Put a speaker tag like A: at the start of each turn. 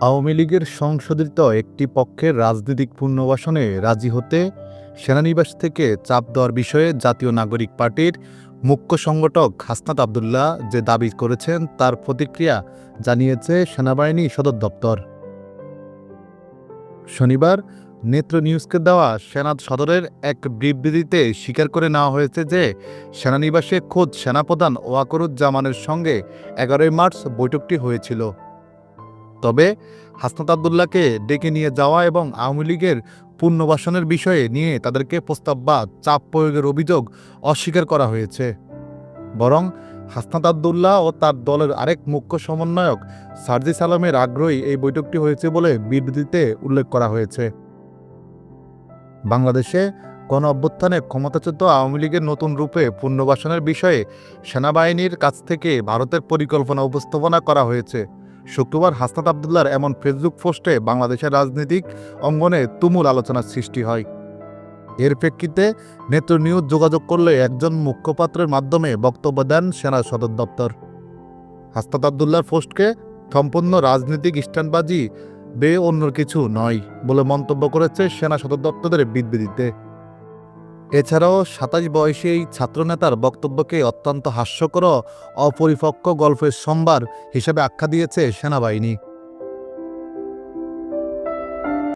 A: আওয়ামী লীগের সংশোধিত একটি পক্ষের রাজনৈতিক পুনর্বাসনে রাজি হতে সেনানিবাস থেকে চাপ দেওয়ার বিষয়ে জাতীয় নাগরিক পার্টির মুখ্য সংগঠক হাসনাত আবদুল্লাহ যে দাবি করেছেন তার প্রতিক্রিয়া জানিয়েছে সেনাবাহিনী সদর দপ্তর। শনিবার নেত্র নিউজকে দেওয়া সেনা সদরের এক বিবৃতিতে স্বীকার করে নেওয়া হয়েছে যে সেনানিবাসে খোদ সেনাপ্রধান ওয়াকরুজ্জামানের সঙ্গে এগারোই মার্চ বৈঠকটি হয়েছিল। তবে হাসনাত আবদুল্লাহকে ডেকে নিয়ে যাওয়া এবং আওয়ামী লীগের পুনর্বাসনের বিষয়ে নিয়ে তাদেরকে প্রস্তাব বা চাপ প্রয়োগের অভিযোগ অস্বীকার করা হয়েছে। বরং হাসনাত আবদুল্লাহ ও তার দলের আরেক মুখ্য সমন্বয়ক সার্জিস সালামের আগ্রহী এই বৈঠকটি হয়েছে বলে বিবৃতিতে উল্লেখ করা হয়েছে। বাংলাদেশে গণ অভ্যুত্থানে ক্ষমতাচ্যুত আওয়ামী লীগের নতুন রূপে পুনর্বাসনের বিষয়ে সেনাবাহিনীর কাছ থেকে ভারতের পরিকল্পনা উপস্থাপনা করা হয়েছে। শুক্রবার হাসনাত আবদুল্লার এমন ফেসবুক পোস্টে বাংলাদেশের রাজনৈতিক অঙ্গনে তুমুল আলোচনার সৃষ্টি হয়। এর প্রেক্ষিতে নেত্র নিউজ যোগাযোগ করলে একজন মুখপাত্রের মাধ্যমে বক্তব্য দেন সেনা সদর দপ্তর। হাসনাত আবদুল্লার পোস্টকে সম্পূর্ণ রাজনৈতিক স্ট্যান্ডবাজি বে অন্য কিছু নয় বলে মন্তব্য করেছে সেনা সদর দপ্তরের বিবৃতিতে। এছাড়াও সাতাশ বয়সেই এই ছাত্রনেতার বক্তব্যকে অত্যন্ত হাস্যকর অপরিপক্ক গল্পের সম্ভার হিসেবে আখ্যা দিয়েছে সেনাবাহিনী।